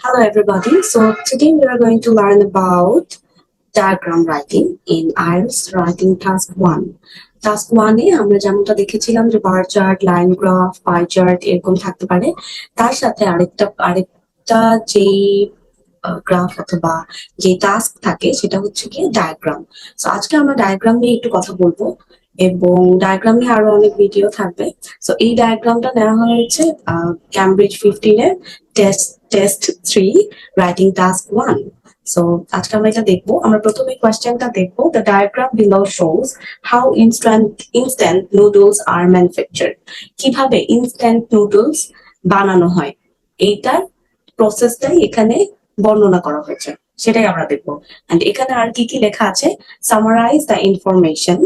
Hello, everybody. So, today we are going to learn about diagram writing in IELTS writing task 1. Task ওয়ানে আমরা যেমনটা দেখেছিলাম যে bar chart line graph pie chart এরকম থাকতে পারে, তার সাথে আরেকটা আরেকটা যেই গ্রাফ অথবা যে টাস্ক থাকে, সেটা হচ্ছে কি ডায়াগ্রাম সো আজকে আমরা ডায়াগ্রাম নিয়ে একটু কথা বলব এবং ডায়াগ্রাম নিয়ে আরও অনেক ভিডিও থাকবে। সো এই ডায়াগ্রামটা নেওয়া হয়েছে Cambridge ফিফটিনের test test three writing task one so আজকে আমরা এটা দেখব। আমরা প্রথমে কোয়েশ্চেনটা দেখব। The diagram below shows how instant instant noodles are manufacture কীভাবে ইনস্ট্যান্ট নুডলস বানানো হয়। এইটার প্রসেসটাই এখানে বর্ণনা করা হয়েছে। সেটাই আমরা দেখব। এন্ড এখানে আর কি কি লেখা আছে? সামারাইজ দ্য ইনফরমেশন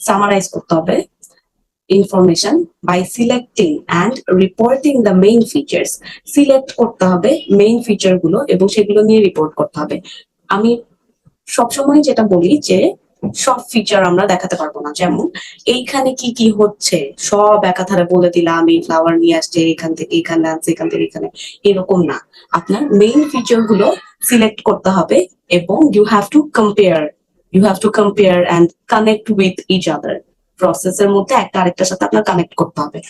সামারাইজ করতে হবে information by selecting and reporting the main features select করতে হবে মেইন ফিচারগুলো এবং সেগুলো নিয়ে রিপোর্ট করতে হবে। আমি সবসময় যেটা বলি যে, সব ফিচার আমরা দেখাতে পারব না। যেমন, এইখানে কি কি হচ্ছে? সব একাধারে বলে দিলাম, এই ফ্লাওয়ার নিয়ে আসছে, এখান থেকে এখানে আনছে, এখান থেকে এখানে। এরকম না। আপনার মেইন ফিচারগুলো সিলেক্ট করতে হবে এবং you have to compare you have to compare and connect with each other প্রসেসের মধ্যে একটা আরেকটার সাথে আপনার কানেক্ট করতে হবে।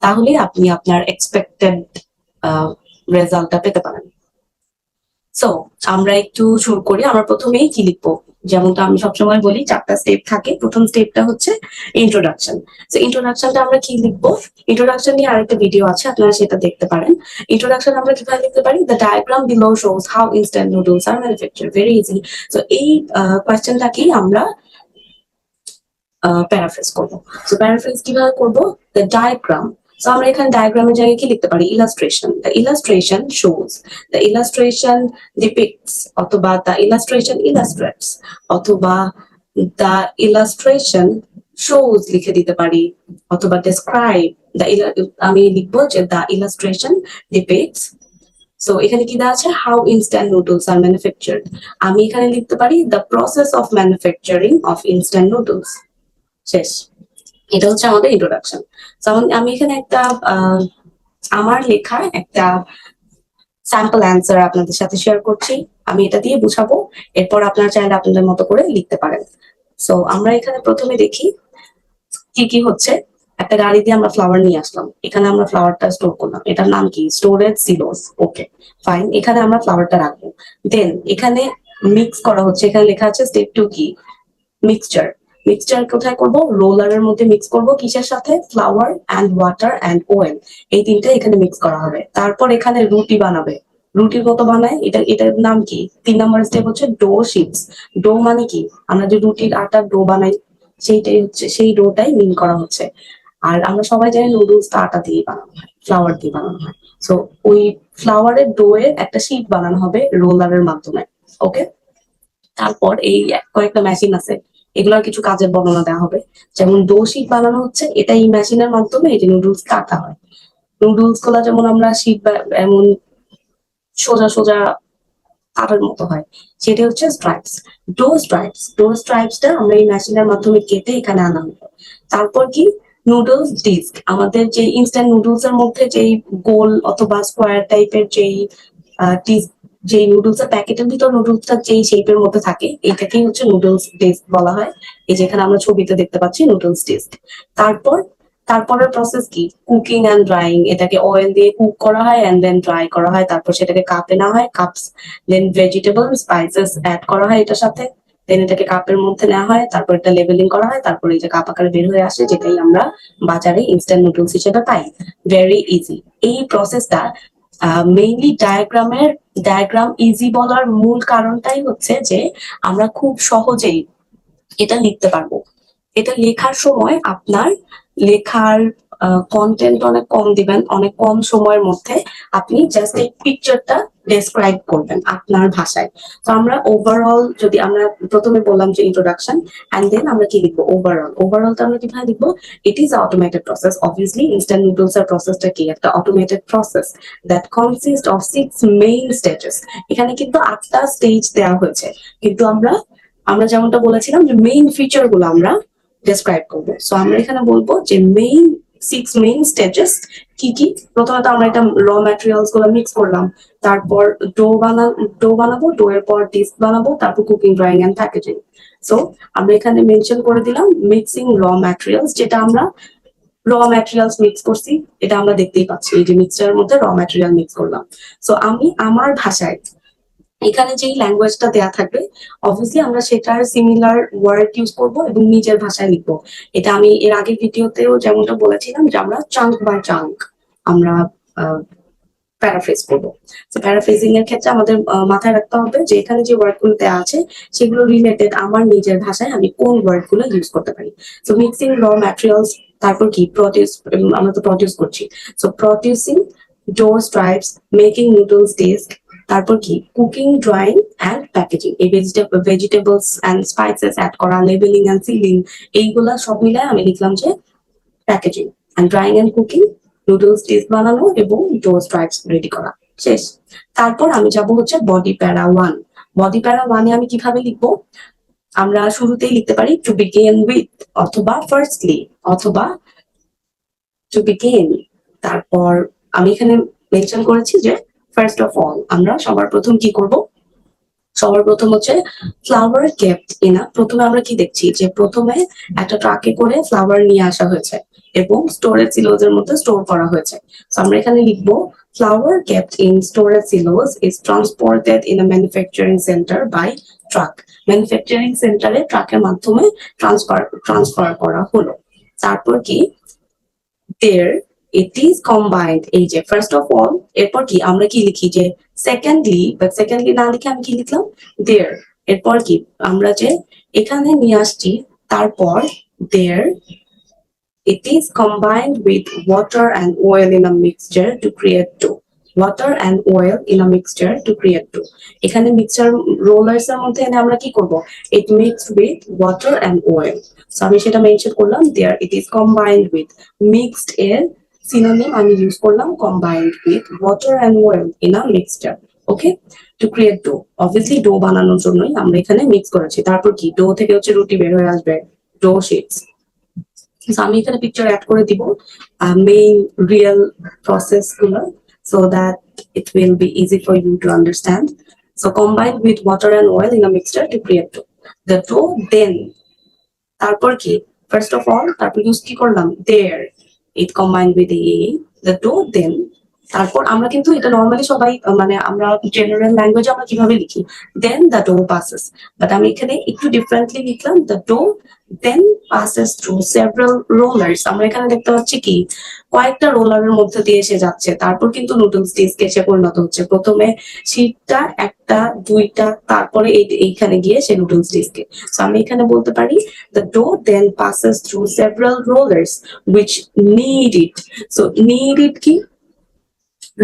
তাহলে আপনি আপনার এক্সপেক্টেড রেজাল্টটা পেতে পারেন। সো আমরা একটু শুরু করি। আমরা প্রথমেই কি লিখব? যেমনটা আমি সবসময় বলি, চারটা স্টেপ থাকে। প্রথম স্টেপটা হচ্ছে ইন্ট্রোডাকশন তো ইন্ট্রোডাকশনটা আমরা কি লিখব? ইন্ট্রোডাকশন নিয়ে আরেকটা ভিডিও আছে, আপনারা সেটা দেখতে পারেন। ইন্ট্রোডাকশন আমরা কীভাবে লিখতে পারি? The diagram below shows how instant noodles are manufacture very easy তো এই কোয়েশ্চেনটাকেই আমরা প্যারাফ্রেজ করব। তো প্যারাফ্রেজ কীভাবে করব? দ্য ডায়াগ্রাম সো আমরা এখানে ডায়াগ্রামের জায়গায় কি লিখতে পারি? Illustration the illustration shows the illustration depicts অথবা দ্য ইলাস্ট্রেশন ইলাস্ট্রেটস অথবা দ্য ইলাস্ট্রেশন শোজ লিখে দিতে পারি অথবা ডেসক্রাইব দ্য আমি লিখব যে দ্য ইলাস্ট্রেশন ডিপিক্টস সো এখানে কি দেওয়া আছে? How instant noodles are manufactured আমি এখানে লিখতে পারি the process of manufacturing of instant noodles শেষ। এটা হচ্ছে আমাদের ইন্ট্রোডাকশন আমি এখানে একটা আমার লেখা একটা স্যাম্পল অ্যান্সার আপনাদের সাথে শেয়ার করছি। আমি এটা দিয়ে বুঝাবো। এরপর আপনারা চাইলে আপনাদের মতো করে লিখতে পারেন। সো আমরা এখানে প্রথমে দেখি কি কি হচ্ছে। একটা গাড়ি দিয়ে আমরা ফ্লাওয়ার নিয়ে আসলাম। এখানে আমরা ফ্লাওয়ারটা স্টোর করলাম। এটার নাম কি? স্টোরেজ সিলোস ওকে ফাইন এখানে আমরা ফ্লাওয়ারটা রাখব। দেন এখানে মিক্স করা হচ্ছে। এখানে লেখা আছে স্টেপ টু কি? মিক্সচার মিক্সচার কোথায় করব? রোলারের মধ্যে মিক্স করব কিসের সাথে? Flour and water and oil এই তিনটা এখানে মিক্স করা হবে। তারপর এখানে রুটি বানাবে। রুটির মতো বানায়? এটা, এটার নাম কি? তিন নম্বর স্টেপ হচ্ছে ডো শিটস ডো মানে কি? আমরা যে রুটির আটার ডো বানাই, সেইটাই হচ্ছে, সেই ডোটাই মিন করা হচ্ছে। আর আমরা সবাই জানি নুডলসটা আটা দিয়ে বানানো হয় ফ্লাওয়ার দিয়ে বানানো হয়। সো ওই ফ্লাওয়ারের ডো এর একটা শিট বানানো হবে রোলারের মাধ্যমে। ওকে তারপর এই কয়েকটা মেশিন আছে। এগুলোর কিছু কাজের বর্ণনা দেওয়া হবে। যেমন ডো শিট বানানো হচ্ছে এটা এই মেশিনের মাধ্যমে যে নুডলস কাটা হয়। নুডলসগুলা যেমন আমরা শীত এমন সোজা সোজা কাটার মতো হয়, সেটা হচ্ছে স্ট্রাইপস ডো স্ট্রাইপস ডো স্ট্রাইপসটা আমরা এই মেশিনের মাধ্যমে কেটে এখানে আনা হলো তারপর কি? নুডলস ডিস্ক আমাদের যে ইনস্ট্যান্ট নুডলস এর মধ্যে যেই গোল অথবা স্কোয়ার টাইপের যেই ডিস্ক যে নুডলস এর প্যাকেটের ভিতর নুডলসটা যেই শেপের মধ্যে থাকে এটাকেই হচ্ছে নুডলস ডিস্ক বলা হয়। এই যেখানে আমরা ছবিতে দেখতে পাচ্ছি নুডলস ডিস্ক তারপর, তারপরের প্রসেস কি? কুকিং অ্যান্ড ড্রাইং এটাকে অয়েল দিয়ে কুক করা হয় অ্যান্ড দেন ড্রাই করা হয়। তারপর সেটাকে কাপে নেওয়া হয় cups then vegetable spices add করা হয় এটার সাথে। দেন এটাকে কাপের মধ্যে নেওয়া হয়, তারপর এটা লেভেলিং করা হয়, তারপর এই যে কাপ আকারে বের হয়ে আসে, যেটাই আমরা বাজারে ইনস্ট্যান্ট নুডলস হিসেবে পাই। ভেরি ইজি এই প্রসেসটা মেইনলি ডায়াগ্রামের ডায়াগ্রাম ইজি বলার মূল কারণটাই হচ্ছে যে আমরা খুব সহজেই এটা লিখতে পারব। এটা লেখার সময় আপনার লেখার কন্টেন্ট অনেক কম দিবেন, অনেক কম সময়ের মধ্যে আপনি জাস্ট এই পিকচারটা ডেসক্রাইব করবেন আপনার ভাষায়। তো আমরা ওভারঅল যদি আমরা প্রথমে বললাম যে ইন্ট্রোডাকশন অ্যান্ড দেন আমরা কি লিখব? ওভারঅল ওভারঅল ওভারঅলটা আমরা কীভাবে লিখব? It is automated process obviously instant noodles এর প্রসেসটা কি? একটা automated process that consist of six main stages এখানে কিন্তু আটটা স্টেজ দেওয়া হয়েছে। কিন্তু আমরা আমরা যেমনটা বলেছিলাম যে মেইন ফিচারগুলো আমরা ডেসক্রাইব করব। সো আমরা এখানে বলব যে মেইন সিক্স মেইন স্টেজেস কি কি? প্রথমত আমরা এটা র ম্যাটেরিয়ালসগুলো মিক্স করলাম। তারপর ডো বানা ডো বানাবো ডো এর পর ডিস্ক বানাবো, তারপর cooking drying and packaging so আমরা এখানে মেনশন করে দিলাম মিক্সিং র ম্যাটেরিয়ালস যেটা আমরা র ম্যাটেরিয়ালস মিক্স করছি। এটা আমরা দেখতেই পাচ্ছি, এই যে মিক্সচারের মধ্যে র ম্যাটেরিয়াল মিক্স করলাম। সো আমি আমার ভাষায় এখানে যেই ল্যাঙ্গুয়েজটা দেয়া থাকবে অবভিয়াসলি আমরা সেটার সিমিলার ওয়ার্ড ইউজ করব এবং নিজের ভাষায় লিখব। এটা আমি এর আগের ভিডিওতেও যেমনটা বলেছিলাম যে আমরা চাঙ্ক বাই চাঙ্ক আমরা প্যারাফ্রেজ করব। তো প্যারাফ্রেজিং এর ক্ষেত্রে আমাদের মাথায় রাখতে হবে যে এখানে যে ওয়ার্ডগুলো দেওয়া আছে, সেগুলো রিলেটেড আমার নিজের ভাষায় আমি কোন ওয়ার্ডগুলো ইউজ করতে পারি। তো মিক্সিং র ম্যাটেরিয়ালস তারপর কি? প্রডিউস আমরা তো প্রডিউস করছি। সো প্রডিউসিং ডোর স্ট্রাইপস মেকিং নুডলস ডিস্ক তারপর কি? কুকিং ড্রয়িং অ্যান্ড প্যাকেজিং এই vegetable vegetables and spices add করা লেবেলিং অ্যান্ড সিলিং এইগুলা সব মিলায় আমি লিখলাম যে packaging and drying and cooking noodles disc বানানো এবং ডো স্ট্রাইপস রেডি করা। শেষ। তারপর আমি যাব হচ্ছে বডি প্যারা ওয়ান বডি প্যারা ওয়ানে আমি কীভাবে লিখব? আমরা শুরুতেই লিখতে পারি টু বিগেন উইথ অথবা ফার্স্টলি অথবা টু বিগেন তারপর আমি এখানে মেনশন করেছি যে ফার্স্ট অফ অল আমরা সবার প্রথম কি করব? সবার প্রথম হচ্ছে ফ্লাওয়ার কেপ্ট ইনা প্রথমে আমরা কি দেখছি? যে প্রথমে একটা ট্রাকে করে ফ্লাওয়ার নিয়ে আসা হয়েছে এবং স্টোরেজ সিলোজের মধ্যে স্টোর করা হয়েছে। আমরা এখানে লিখব flour kept in storage silos is transported in a manufacturing center by truck manufacturing সেন্টারে ট্রাকের মাধ্যমে ট্রান্সফার ট্রান্সফার করা হলো। তারপর কি? There it is combined এই যে ফার্স্ট অফ অল এরপর কি আমরা কি লিখি যে সেকেন্ডলি বাট সেকেন্ডলি না লিখে আমি কি লিখলাম there এরপর কি আমরা যে এখানে নিয়ে আসছি তারপর there it is combined with water and oil in a mixture to create dough water and oil in a mixture to create dough এখানে মিক্সচার রোলার্স এর মধ্যে এনে আমরা কি করব it mixed with water and oil so আমি সেটা mention করলাম there it is combined with mixed এর synonym আমি ইউজ করলাম combined with water and oil in a mixture okay to create dough obviously dough বানানোর জন্যই আমরা এখানে মিক্স করেছি তারপর কি ডো থেকে হচ্ছে রুটি বের হয়ে আসবে ডো শিটস আমি এখানে পিকচার অ্যাড করে দিব মেইন রিয়েল প্রসেসগুলো so that it will be easy for you to understand so combined with water and oil in a mixture to create dough the dough then তারপর কি first of all তারপর use কি করলাম It combined with the the 2, then তারপর আমরা কিন্তু এটা normally সবাই মানে আমরা জেনারেল ল্যাঙ্গুয়েজে আমরা কীভাবে লিখি? Then the dough passes but আমি এখানে একটু ডিফারেন্টলি লিখলাম the dough then passes through several rollers আমরা এখানে দেখতে পাচ্ছি কি? কয়েকটা রোলারের মধ্যে দিয়ে এসে যাচ্ছে। তারপর কিন্তু নুডলস ডিস্ক এসে পরিণত হচ্ছে। প্রথমে শীটটা একটা, দুইটা, তারপরে এই, এইখানে গিয়ে সে নুডলস ডিস্কে সো আমি এখানে বলতে পারি the dough then passes through several rollers which knead it. So knead it কি?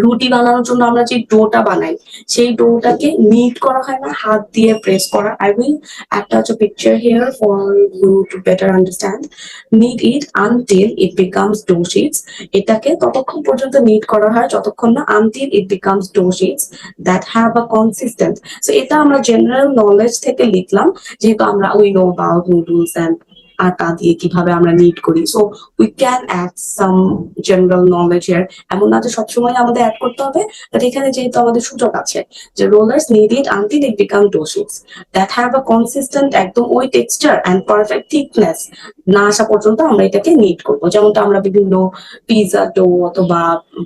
রুটি বানানোর জন্য আমরা যে ডোটা বানাই, সেই ডোটাকে নিট করা হয় না, হাত দিয়ে প্রেস করা। আই উইল একটা হচ্ছে picture here for you to better understand knead it until it becomes dough sheets এটাকে ততক্ষণ পর্যন্ত নিট করা হয়, যতক্ষণ না until it becomes dough sheets that have a consistent so এটা আমরা জেনারেল নলেজ থেকে লিখলাম, যেহেতু আমরা উই নো অ্যান্ড আটা দিয়ে কীভাবে আমরা নিট করি। So we can add some general knowledge এর এমন না যে সবসময় আমাদের অ্যাড করতে হবে বাট এখানে যেহেতু আমাদের সুযোগ আছে যে rollers knead it until it become dough sheets that have a consistent একদম ওই টেক্সচার অ্যান্ড পারফেক্ট থিকনেস না আসা পর্যন্ত আমরা এটাকে নিট করব। যেমনটা আমরা বিভিন্ন পিৎজা ডো অথবা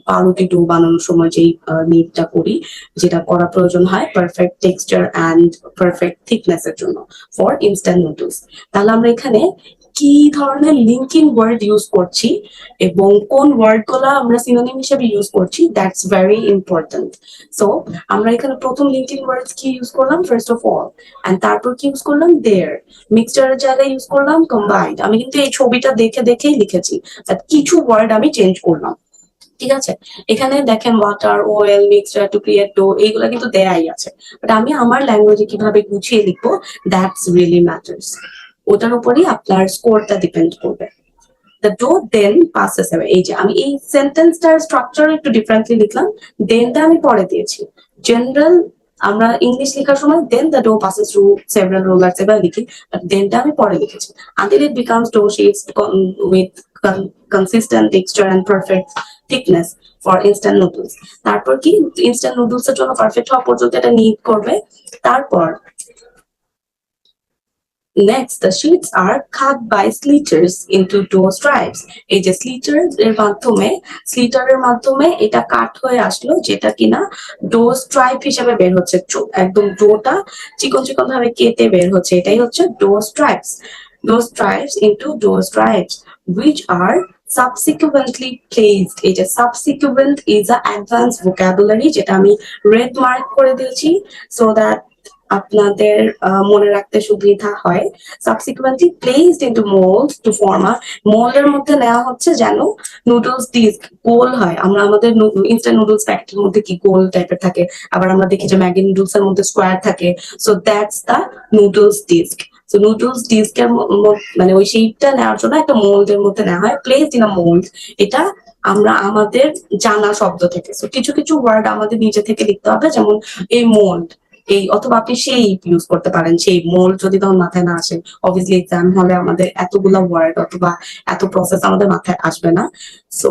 পাউরুটি ডো বানানোর সময় যেই নিটটা করি, যেটা করা প্রয়োজন হয় perfect texture and perfect thickness এর জন্য ফর ইনস্ট্যান্ট নুডলস তাহলে আমরা এখানে কি ধরনের লিঙ্কিং ওয়ার্ড ইউজ করছি এবং কোন ওয়ার্ডগুলা আমরা সিনোনিম হিসেবে ইউজ করছি দ্যাটস ভেরি ইম্পর্টেন্ট সো আমরা এখানে প্রথম লিঙ্কিং ওয়ার্ডস কি ইউজ করলাম? ফার্স্ট অফ অল এন্ড তারপর কি ইউজ করলাম? দেয়ার মিক্সচারের জায়গায় ইউজ করলাম কম্বাইন্ড আমি কিন্তু এই ছবিটা দেখে দেখেই লিখেছি কিছু ওয়ার্ড আমি চেঞ্জ করলাম। ঠিক আছে? এখানে দেখেন water oil mixture to create dough এইগুলা কিন্তু দেয়াই আছে। বাট আমি আমার ল্যাঙ্গুয়েজে কীভাবে গুছিয়ে লিখব? দ্যাটস রিয়েলি ম্যাটার্স ওটার উপরই আপনার স্কোরটা ডিপেন্ড করবে। The dough then passes away এই যে, আমি এই সেন্টেন্সটার স্ট্রাকচার একটু ডিফারেন্টলি লিখলাম। দেনটা আমি পরে দিয়েছি। জেনারেল আমরা ইংলিশ লেখার সময় then the dough passes through several rollers এবার লিখি। বাট দেনটা আমি পরে লিখেছি। Until it becomes dough shapes with consistent texture and perfect thickness for instant noodles. তারপর কি? ইনস্ট্যান্ট নুডলস এর জন্য পারফেক্ট হওয়া পর্যন্ত এটা নিড করবে। তারপর Next, the sheets are cut by sliters into dough stripes. এই যে স্লিটার এর মাধ্যমে স্লিটারের মাধ্যমে এটা কাট হয়ে আসলো যেটা কিনা ডো স্ট্রাইপ হিসেবে বের হচ্ছে। একদম ডোটা চিকন চিকন ভাবে কেটে বের হচ্ছে। এটাই হচ্ছে dough stripes dough stripes into dough stripes which are subsequently placed যে subsequent is a advanced vocabulary যেটা আমি রেড মার্ক করে দিয়েছি so that আপনাদের মনে রাখতে সুবিধা হয়। Subsequently placed into mould to form মোল্ডের মধ্যে নেওয়া হচ্ছে যেন নুডলস ডিস্ক গোল হয়। আমরা আমাদের ইনস্ট্যান্ট নুডলস প্যাকেটের মধ্যে কি গোল টাইপের থাকে? আবার আমরা দেখি যে ম্যাগি নুডলস এর মধ্যে স্কোয়ার থাকে। So that's the noodles disc so noodles ডিস্কের মানে ওই শেপটা নেওয়ার জন্য একটা মোল্ডের মধ্যে নেওয়া হয়। প্লেসড ইন আ মোল্ড এটা আমরা আমাদের জানা শব্দ থেকে। সো কিছু কিছু ওয়ার্ড আমাদের নিজে থেকে লিখতে হবে। যেমন এই মোল্ড এই, অথবা আপনি সেই ইউজ করতে পারেন, সেই মোল যদি তখন মাথায় না আসে অবভিয়াসলি এক্সাম হলে আমাদের এতগুলা ওয়ার্ড অথবা এত প্রসেস আমাদের মাথায় আসবে না। So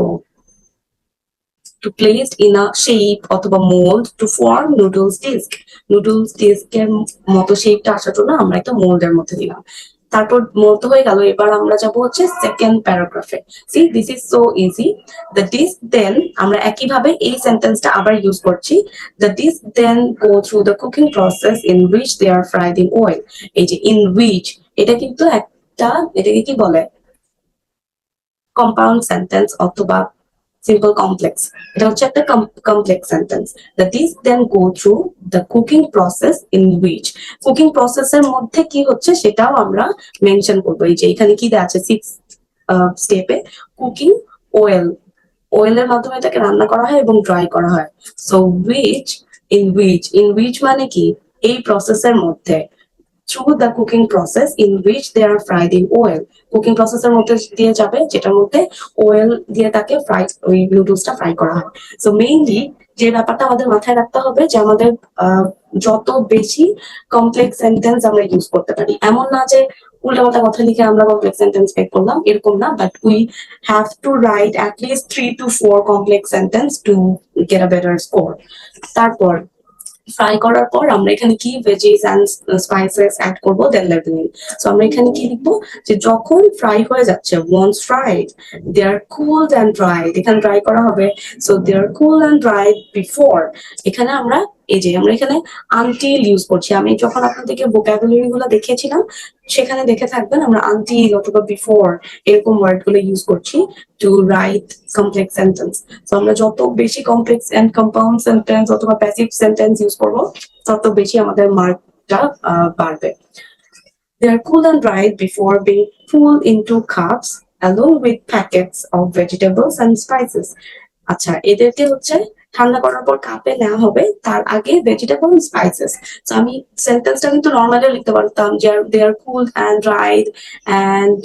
to placed in a shape অথবা mold to form noodles disc noodles disc এর মতো শেপটা আসার জন্য আমরা একটা এর মধ্যে দিলাম। তারপর মোল্ড হয়ে গেল, এবার আমরা যাব হচ্ছে second প্যারাগ্রাফে see this is so easy the disc then আমরা একইভাবে এই সেন্টেন্সটা আবার ইউজ করছি। The disc then go through the cooking process in which they are fried in oil এই যে ইন উইচ এটা কিন্তু একটা, এটাকে কি বলে? কম্পাউন্ড সেন্টেন্স অথবা সিম্পল কমপ্লেক্স এটা হচ্ছে একটা complex sentence the disc then go through the cooking process in which cooking প্রসেসের মধ্যে কি হচ্ছে সেটাও আমরা মেনশন করব। এই যে এখানে কি দেওয়া আছে? সিক্স স্টেপে কুকিং ওয়েল ওয়েলের মাধ্যমে এটাকে রান্না করা হয় এবং ড্রাই করা হয়। So which in which in which মানে কি? এই প্রসেসের মধ্যে। Through the cooking process in which they are fried in oil cooking প্রসেসের মধ্যে দিয়ে যাবে, যেটার মধ্যে ওয়েল দিয়ে তাকে ফ্রাই ওই নুডলসটা ফ্রাই করা হয়। সো মেইনলি যে ব্যাপারটা আমাদের মাথায় রাখতে হবে যে আমাদের যত বেশি কমপ্লেক্স সেন্টেন্স আমরা ইউজ করতে পারি। এমন না যে উল্টাপাল্টা কথা লিখে আমরা কমপ্লেক্স সেন্টেন্স বের করলাম, এরকম না but we have to write at least three to four complex sentence to get a better score তারপর ফ্রাই করার পর আমরা এখানে কি ভেজিস অ্যান্ড স্পাইসেস অ্যাড করব দেন লেভেলিং সো আমরা এখানে কি লিখব যে যখন ফ্রাই হয়ে যাচ্ছে once fried they are cooled and dried এখানে ড্রাই করা হবে। So they are cool and dried before এখানে আমরা এই যে আমরা এখানে আনটিল ইউজ করছি। আমি যখন আপনাদেরকে ভোকাবুলারি গুলো দেখিয়েছিলাম সেখানে দেখে থাকবেন আমরা আনটিল অথবা বিফোর এরকম ওয়ার্ডগুলো ইউজ করছি টু রাইট কমপ্লেক্স সেন্টেন্স তো আমরা যত বেশি কমপ্লেক্স এন্ড কম্পাউন্ড সেন্টেন্স অথবা প্যাসিভ সেন্টেন্স ইউজ করব, তত বেশি আমাদের মার্কটা বাড়বে। They are cool and dried before being pulled into cups along with packets of vegetables and spices. আচ্ছা এদেরকে হচ্ছে ঠান্ডা করার পর কাপে নেওয়া হবে, তার আগে ভেজিটেবল স্পাইসেস তো আমি সেন্টেন্সটা কিন্তু নর্মালি লিখতে পারতাম, যে they are cool and dried and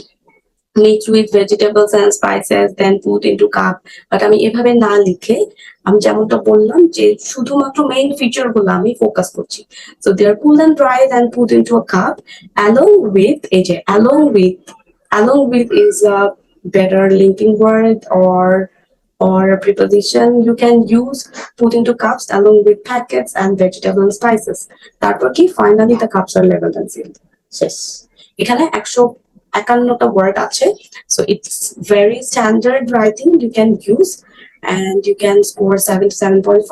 mixed with vegetables and spices, then put into cup. But আমি এভাবে না লিখে, আমি যেমনটা বললাম যে শুধুমাত্র মেইন ফিচারগুলো আমি ফোকাস করছি। So they are cool and dried and put into a cup along with এই যে along with along with is a better linking word or or a preposition you can use put into cups along with packets and vegetable and spices তারপর কি finally the cups are leveled and sealed শেষ এখানে একশো একান্নটা word আছে so it's very standard writing you can use and you can score 7 to 7.5